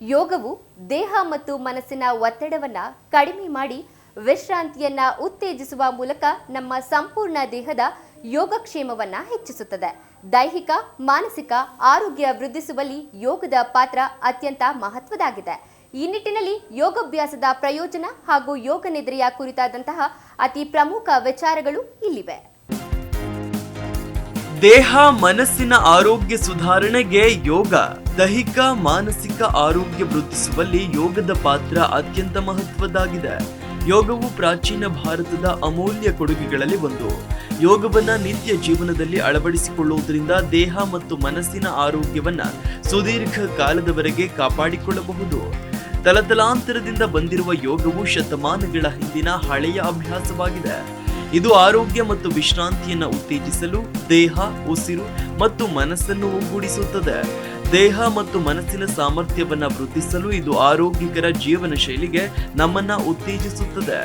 ಯೋಗವು ದೇಹ ಮತ್ತು ಮನಸ್ಸಿನ ಒತ್ತಡವನ್ನು ಕಡಿಮೆ ಮಾಡಿ ವಿಶ್ರಾಂತಿಯನ್ನು ಉತ್ತೇಜಿಸುವ ಮೂಲಕ ನಮ್ಮ ಸಂಪೂರ್ಣ ದೇಹದ ಯೋಗಕ್ಷೇಮವನ್ನು ಹೆಚ್ಚಿಸುತ್ತದೆ. ದೈಹಿಕ, ಮಾನಸಿಕ ಆರೋಗ್ಯ ವೃದ್ಧಿಸುವಲ್ಲಿ ಯೋಗದ ಪಾತ್ರ ಅತ್ಯಂತ ಮಹತ್ವದಾಗಿದೆ. ಈ ನಿಟ್ಟಿನಲ್ಲಿ ಯೋಗಾಭ್ಯಾಸದ ಪ್ರಯೋಜನ ಹಾಗೂ ಯೋಗ ನಿದ್ರೆಯ ಕುರಿತಾದಂತಹ ಅತಿ ಪ್ರಮುಖ ವಿಚಾರಗಳು ಇಲ್ಲಿವೆ. ದೇಹ, ಮನಸ್ಸಿನ ಆರೋಗ್ಯ ಸುಧಾರಣೆಗೆ ಯೋಗ. ದೈಹಿಕ, ಮಾನಸಿಕ ಆರೋಗ್ಯ ವೃದ್ಧಿಸುವಲ್ಲಿ ಯೋಗದ ಪಾತ್ರ ಅತ್ಯಂತ ಮಹತ್ವದಾಗಿದೆ ಯೋಗವು ಪ್ರಾಚೀನ ಭಾರತದ ಅಮೂಲ್ಯ ಕೊಡುಗೆಗಳಲ್ಲಿ ಒಂದು. ಯೋಗವನ್ನು ನಿತ್ಯ ಜೀವನದಲ್ಲಿ ಅಳವಡಿಸಿಕೊಳ್ಳುವುದರಿಂದ ದೇಹ ಮತ್ತು ಮನಸ್ಸಿನ ಆರೋಗ್ಯವನ್ನು ಸುದೀರ್ಘ ಕಾಲದವರೆಗೆ ಕಾಪಾಡಿಕೊಳ್ಳಬಹುದು. ತಲತಲಾಂತರದಿಂದ ಬಂದಿರುವ ಯೋಗವು ಶತಮಾನಗಳ ಹಿಂದಿನ ಹಳೆಯ ಅಭ್ಯಾಸವಾಗಿದೆ. ಇದು ಆರೋಗ್ಯ ಮತ್ತು ವಿಶ್ರಾಂತಿಯನ್ನು ಉತ್ತೇಜಿಸಲು, ದೇಹ, ಉಸಿರು ಮತ್ತು ಮನಸ್ಸನ್ನು ಒಗ್ಗೂಡಿಸುತ್ತದೆ. ದೇಹ ಮತ್ತು ಮನಸ್ಸಿನ ಸಾಮರ್ಥ್ಯವನ್ನ ವೃದ್ಧಿಸಲು ಇದು ಆರೋಗ್ಯಕರ ಜೀವನ ಶೈಲಿಗೆ ನಮ್ಮನ್ನ ಉತ್ತೇಜಿಸುತ್ತದೆ.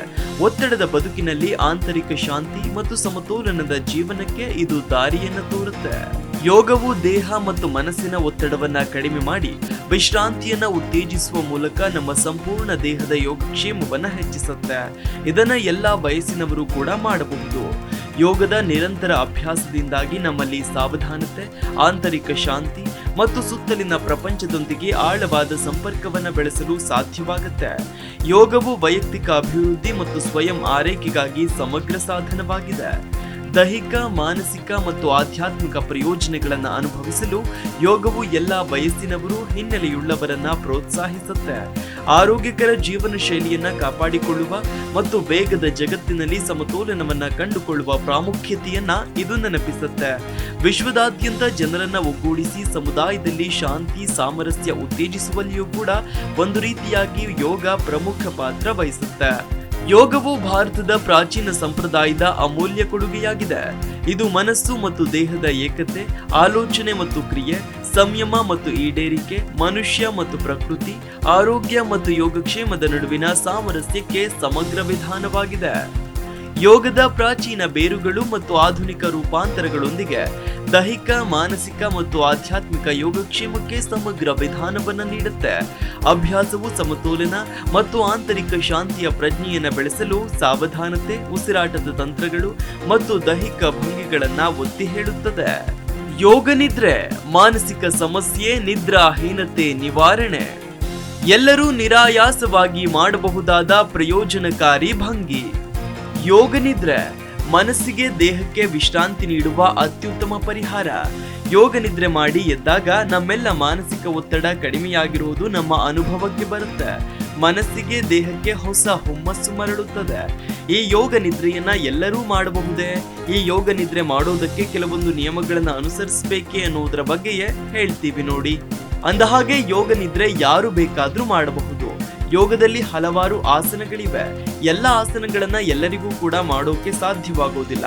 ಒತ್ತಡದ ಬದುಕಿನಲ್ಲಿ ಆಂತರಿಕ ಶಾಂತಿ ಮತ್ತು ಸಮತೋಲನದ ಜೀವನಕ್ಕೆ ಇದು ದಾರಿಯನ್ನು ತೋರುತ್ತೆ. ಯೋಗವು ದೇಹ ಮತ್ತು ಮನಸ್ಸಿನ ಒತ್ತಡವನ್ನ ಕಡಿಮೆ ಮಾಡಿ ವಿಶ್ರಾಂತಿಯನ್ನ ಉತ್ತೇಜಿಸುವ ಮೂಲಕ ನಮ್ಮ ಸಂಪೂರ್ಣ ದೇಹದ ಯೋಗಕ್ಷೇಮವನ್ನ ಹೆಚ್ಚಿಸುತ್ತೆ. ಇದನ್ನ ಎಲ್ಲಾ ವಯಸ್ಸಿನವರು ಕೂಡ ಮಾಡಬಹುದು. ಯೋಗದ ನಿರಂತರ ಅಭ್ಯಾಸದಿಂದಾಗಿ ನಮ್ಮಲ್ಲಿ ಸಾವಧಾನತೆ, ಆಂತರಿಕ ಶಾಂತಿ ಮತ್ತು ಸುತ್ತಲಿನ ಪ್ರಪಂಚದೊಂದಿಗೆ ಆಳವಾದ ಸಂಪರ್ಕವನ್ನು ಬೆಳೆಸಲು ಸಾಧ್ಯವಾಗುತ್ತೆ. ಯೋಗವು ವೈಯಕ್ತಿಕ ಅಭಿವೃದ್ಧಿ ಮತ್ತು ಸ್ವಯಂ ಆರೈಕೆಗಾಗಿ ಸಮಗ್ರ ಸಾಧನವಾಗಿದೆ. ದೈಹಿಕ, ಮಾನಸಿಕ ಮತ್ತು ಆಧ್ಯಾತ್ಮಿಕ ಪ್ರಯೋಜನಗಳನ್ನು ಅನುಭವಿಸಲು ಯೋಗವು ಎಲ್ಲ ವಯಸ್ಸಿನವರು, ಹಿನ್ನೆಲೆಯುಳ್ಳವರನ್ನ ಪ್ರೋತ್ಸಾಹಿಸುತ್ತೆ. ಆರೋಗ್ಯಕರ ಜೀವನ ಶೈಲಿಯನ್ನ ಕಾಪಾಡಿಕೊಳ್ಳುವ ಮತ್ತು ವೇಗದ ಜಗತ್ತಿನಲ್ಲಿ ಸಮತೋಲನವನ್ನ ಕಂಡುಕೊಳ್ಳುವ ಪ್ರಾಮುಖ್ಯತೆಯನ್ನ ಇದು ನೆನಪಿಸುತ್ತೆ. ವಿಶ್ವದಾದ್ಯಂತ ಜನರನ್ನ ಒಗ್ಗೂಡಿಸಿ ಸಮುದಾಯದಲ್ಲಿ ಶಾಂತಿ, ಸಾಮರಸ್ಯ ಉತ್ತೇಜಿಸುವಲ್ಲಿಯೂ ಕೂಡ ಒಂದು ರೀತಿಯಾಗಿ ಯೋಗ ಪ್ರಮುಖ ಪಾತ್ರ ವಹಿಸುತ್ತೆ. ಯೋಗವು ಭಾರತದ ಪ್ರಾಚೀನ ಸಂಪ್ರದಾಯದ ಅಮೂಲ್ಯ ಕೊಡುಗೆಯಾಗಿದೆ. ಇದು ಮನಸ್ಸು ಮತ್ತು ದೇಹದ ಏಕತೆ, ಆಲೋಚನೆ ಮತ್ತು ಕ್ರಿಯೆ, ಸಂಯಮ ಮತ್ತು ಈಡೇರಿಕೆ, ಮನುಷ್ಯ ಮತ್ತು ಪ್ರಕೃತಿ, ಆರೋಗ್ಯ ಮತ್ತು ಯೋಗಕ್ಷೇಮದ ನಡುವಿನ ಸಾಮರಸ್ಯಕ್ಕೆ ಸಮಗ್ರ ವಿಧಾನವಾಗಿದೆ. ಯೋಗದ ಪ್ರಾಚೀನ ಬೇರುಗಳು ಮತ್ತು ಆಧುನಿಕ ರೂಪಾಂತರಗಳೊಂದಿಗೆ ದೈಹಿಕ, ಮಾನಸಿಕ ಮತ್ತು ಆಧ್ಯಾತ್ಮಿಕ ಯೋಗಕ್ಷೇಮಕ್ಕೆ ಸಮಗ್ರ ವಿಧಾನವನ್ನು ನೀಡುತ್ತೆ. ಅಭ್ಯಾಸವು ಸಮತೋಲನ ಮತ್ತು ಆಂತರಿಕ ಶಾಂತಿಯ ಪ್ರಜ್ಞೆಯನ್ನು ಬೆಳೆಸಲು ಸಾವಧಾನತೆ, ಉಸಿರಾಟದ ತಂತ್ರಗಳು ಮತ್ತು ದೈಹಿಕ ಭಂಗಿಗಳನ್ನು ಒತ್ತಿ ಹೇಳುತ್ತದೆ. ಯೋಗ ನಿದ್ರೆ, ಮಾನಸಿಕ ಸಮಸ್ಯೆ ನಿದ್ರಾಹೀನತೆ ನಿವಾರಣೆ. ಎಲ್ಲರೂ ನಿರಾಯಾಸವಾಗಿ ಮಾಡಬಹುದಾದ ಪ್ರಯೋಜನಕಾರಿ ಭಂಗಿ. ಯೋಗ ನಿದ್ರೆ ಮನಸ್ಸಿಗೆ ದೇಹಕ್ಕೆ ವಿಶ್ರಾಂತಿ ನೀಡುವ ಅತ್ಯುತ್ತಮ ಪರಿಹಾರ. ಯೋಗ ನಿದ್ರೆ ಮಾಡಿ ಎದ್ದಾಗ ನಮ್ಮೆಲ್ಲ ಮಾನಸಿಕ ಒತ್ತಡ ಕಡಿಮೆಯಾಗಿರುವುದು ನಮ್ಮ ಅನುಭವಕ್ಕೆ ಬರುತ್ತೆ. ಮನಸ್ಸಿಗೆ ದೇಹಕ್ಕೆ ಹೊಸ ಹುಮ್ಮಸ್ಸು ಮರಳುತ್ತದೆ. ಈ ಯೋಗ ನಿದ್ರೆಯನ್ನ ಎಲ್ಲರೂ ಮಾಡಬಹುದೇ? ಈ ಯೋಗ ನಿದ್ರೆ ಮಾಡೋದಕ್ಕೆ ಕೆಲವೊಂದು ನಿಯಮಗಳನ್ನ ಅನುಸರಿಸಬೇಕೆ ಅನ್ನೋದ್ರ ಬಗ್ಗೆಯೇ ಹೇಳ್ತೀವಿ ನೋಡಿ. ಅಂದಹಾಗೆ ಯೋಗ ನಿದ್ರೆ ಯಾರು ಬೇಕಾದ್ರೂ ಮಾಡಬಹುದು. ಯೋಗದಲ್ಲಿ ಹಲವಾರು ಆಸನಗಳಿವೆ. ಎಲ್ಲ ಆಸನಗಳನ್ನ ಎಲ್ಲರಿಗೂ ಕೂಡ ಮಾಡೋಕೆ ಸಾಧ್ಯವಾಗೋದಿಲ್ಲ.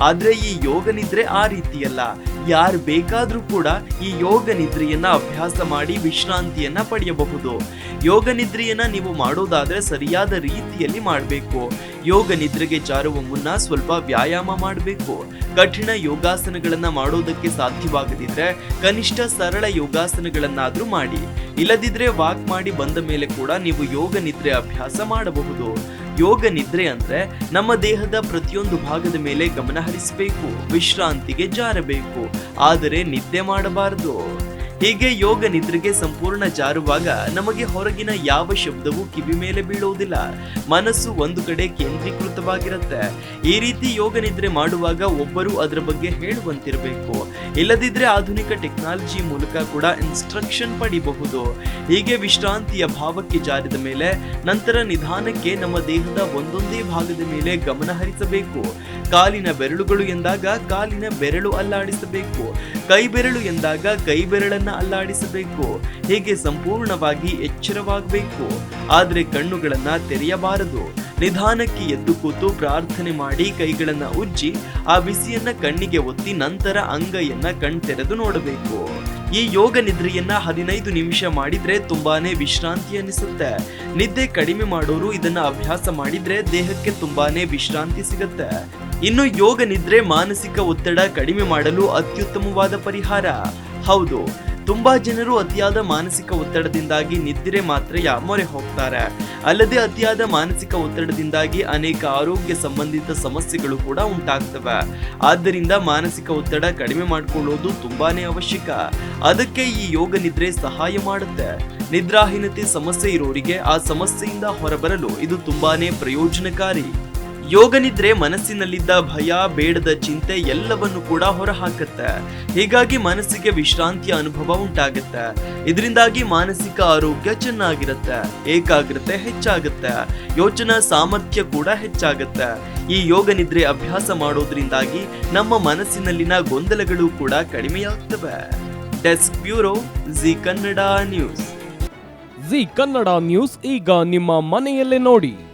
ಆದ್ರೆ ಈ ಯೋಗ ನಿದ್ರೆ ಆ ರೀತಿಯಲ್ಲ. ಯಾರು ಬೇಕಾದ್ರೂ ಕೂಡ ಈ ಯೋಗ ನಿದ್ರೆಯನ್ನ ಅಭ್ಯಾಸ ಮಾಡಿ ವಿಶ್ರಾಂತಿಯನ್ನ ಪಡೆಯಬಹುದು. ಯೋಗ ನಿದ್ರೆಯನ್ನ ನೀವು ಮಾಡೋದಾದ್ರೆ ಸರಿಯಾದ ರೀತಿಯಲ್ಲಿ ಮಾಡಬೇಕು. ಯೋಗ ನಿದ್ರೆಗೆ ಜಾರುವ ಮುನ್ನ ಸ್ವಲ್ಪ ವ್ಯಾಯಾಮ ಮಾಡಬೇಕು. ಕಠಿಣ ಯೋಗಾಸನಗಳನ್ನ ಮಾಡೋದಕ್ಕೆ ಸಾಧ್ಯವಾಗದಿದ್ರೆ ಕನಿಷ್ಠ ಸರಳ ಯೋಗಾಸನಗಳನ್ನಾದ್ರೂ ಮಾಡಿ. ಇಲ್ಲದಿದ್ರೆ ವಾಕ್ ಮಾಡಿ ಬಂದ ಮೇಲೆ ಕೂಡ ನೀವು ಯೋಗ ನಿದ್ರೆ ಅಭ್ಯಾಸ ಮಾಡಬಹುದು. ಯೋಗ ನಿದ್ರೆ ಅಂದ್ರೆ ನಮ್ಮ ದೇಹದ ಪ್ರತಿಯೊಂದು ಭಾಗದ ಮೇಲೆ ಗಮನ ಹರಿಸಬೇಕು, ವಿಶ್ರಾಂತಿಗೆ ಜಾರಬೇಕು. ಆದರೆ ನಿದ್ದೆ ಮಾಡಬಾರದು. ಹೀಗೆ ಯೋಗ ನಿದ್ರೆಗೆ ಸಂಪೂರ್ಣ ಜಾರುವಾಗ ನಮಗೆ ಹೊರಗಿನ ಯಾವ ಶಬ್ದವೂ ಕಿವಿ ಮೇಲೆ ಬೀಳುವುದಿಲ್ಲ ಮನಸ್ಸು ಒಂದು ಕಡೆ ಕೇಂದ್ರೀಕೃತವಾಗಿರುತ್ತೆ. ಈ ರೀತಿ ಯೋಗ ನಿದ್ರೆ ಮಾಡುವಾಗ ಒಬ್ಬರು ಅದರ ಬಗ್ಗೆ ಹೇಳುವಂತಿರಬೇಕು. ಇಲ್ಲದಿದ್ರೆ ಆಧುನಿಕ ಟೆಕ್ನಾಲಜಿ ಮೂಲಕ ಕೂಡ ಇನ್ಸ್ಟ್ರಕ್ಷನ್ ಪಡಿಬಹುದು. ಹೀಗೆ ವಿಶ್ರಾಂತಿಯ ಭಾವಕ್ಕೆ ಜಾರಿದ ಮೇಲೆ ನಂತರ ನಿಧಾನಕ್ಕೆ ನಮ್ಮ ದೇಹದ ಒಂದೊಂದೇ ಭಾಗದ ಮೇಲೆ ಗಮನ ಹರಿಸಬೇಕು. ಕಾಲಿನ ಬೆರಳುಗಳು ಎಂದಾಗ ಕಾಲಿನ ಬೆರಳು ಅಲ್ಲಾಡಿಸಬೇಕು. ಕೈ ಬೆರಳು ಎಂದಾಗ ಕೈ ಬೆರಳನ್ನ ಅಲ್ಲಾಡಿಸಬೇಕು. ಹೀಗೆ ಸಂಪೂರ್ಣವಾಗಿ ಎಚ್ಚರವಾಗಬೇಕು. ಆದರೆ ಕಣ್ಣುಗಳನ್ನ ತೆರೆಯಬಾರದು. ನಿಧಾನಕ್ಕೆ ಎದ್ದು ಕೂತು ಪ್ರಾರ್ಥನೆ ಮಾಡಿ ಕೈಗಳನ್ನ ಉಜ್ಜಿ, ಆ ಬಿಸಿಯನ್ನ ಕಣ್ಣಿಗೆ ಒತ್ತಿ ನಂತರ ಅಂಗೈಯನ್ನ ಕಣ್ತೆರೆದು ನೋಡಬೇಕು. ಈ ಯೋಗ ನಿದ್ರೆಯನ್ನ ಹದಿನೈದು ನಿಮಿಷ ಮಾಡಿದ್ರೆ ತುಂಬಾನೇ ವಿಶ್ರಾಂತಿ ಅನಿಸುತ್ತೆ ನಿದ್ದೆ ಕಡಿಮೆ ಮಾಡೋರು ಇದನ್ನ ಅಭ್ಯಾಸ ಮಾಡಿದ್ರೆ ದೇಹಕ್ಕೆ ತುಂಬಾನೇ ವಿಶ್ರಾಂತಿ ಸಿಗುತ್ತೆ. ಇನ್ನು ಯೋಗ ನಿದ್ರೆ ಮಾನಸಿಕ ಒತ್ತಡ ಕಡಿಮೆ ಮಾಡಲು ಅತ್ಯುತ್ತಮವಾದ ಪರಿಹಾರ. ಹೌದು ತುಂಬಾ ಜನರು ಅತಿಯಾದ ಮಾನಸಿಕ ಒತ್ತಡದಿಂದಾಗಿ ನಿದ್ರೆ ಮಾತ್ರೆಯ ಮೊರೆ ಹೋಗ್ತಾರೆ. ಅಲ್ಲದೆ ಅತಿಯಾದ ಮಾನಸಿಕ ಒತ್ತಡದಿಂದಾಗಿ ಅನೇಕ ಆರೋಗ್ಯ ಸಂಬಂಧಿತ ಸಮಸ್ಯೆಗಳು ಕೂಡ ಉಂಟಾಗ್ತವೆ. ಆದ್ದರಿಂದ ಮಾನಸಿಕ ಒತ್ತಡ ಕಡಿಮೆ ಮಾಡಿಕೊಳ್ಳೋದು ತುಂಬಾನೇ ಅವಶ್ಯಕ. ಅದಕ್ಕೆ ಈ ಯೋಗ ನಿದ್ರೆ ಸಹಾಯ ಮಾಡುತ್ತೆ. ನಿದ್ರಾಹೀನತೆ ಸಮಸ್ಯೆ ಇರೋರಿಗೆ ಆ ಸಮಸ್ಯೆಯಿಂದ ಹೊರಬರಲು ಇದು ತುಂಬಾನೇ ಪ್ರಯೋಜನಕಾರಿ. ಯೋಗ ನಿದ್ರೆ ಮನಸ್ಸಿನಲ್ಲಿದ್ದ ಭಯ, ಬೇಡದ ಚಿಂತೆ ಎಲ್ಲವನ್ನು ಕೂಡ ಹೊರಹಾಕತ್ತೆ. ಹೀಗಾಗಿ ಮನಸ್ಸಿಗೆ ವಿಶ್ರಾಂತಿಯ ಅನುಭವ ಉಂಟಾಗುತ್ತೆ. ಇದರಿಂದಾಗಿ ಮಾನಸಿಕ ಆರೋಗ್ಯ ಚೆನ್ನಾಗಿರುತ್ತೆ, ಏಕಾಗ್ರತೆ ಹೆಚ್ಚಾಗುತ್ತೆ, ಯೋಚನಾ ಸಾಮರ್ಥ್ಯ ಕೂಡ ಹೆಚ್ಚಾಗುತ್ತೆ. ಈ ಯೋಗ ನಿದ್ರೆ ಅಭ್ಯಾಸ ಮಾಡೋದ್ರಿಂದಾಗಿ ನಮ್ಮ ಮನಸ್ಸಿನಲ್ಲಿನ ಗೊಂದಲಗಳು ಕೂಡ ಕಡಿಮೆಯಾಗ್ತವೆ. Desk bureau, Zee Kannada news. Zee Kannada news ಈಗ ನಿಮ್ಮ ಮನೆಯಲ್ಲೇ ನೋಡಿ.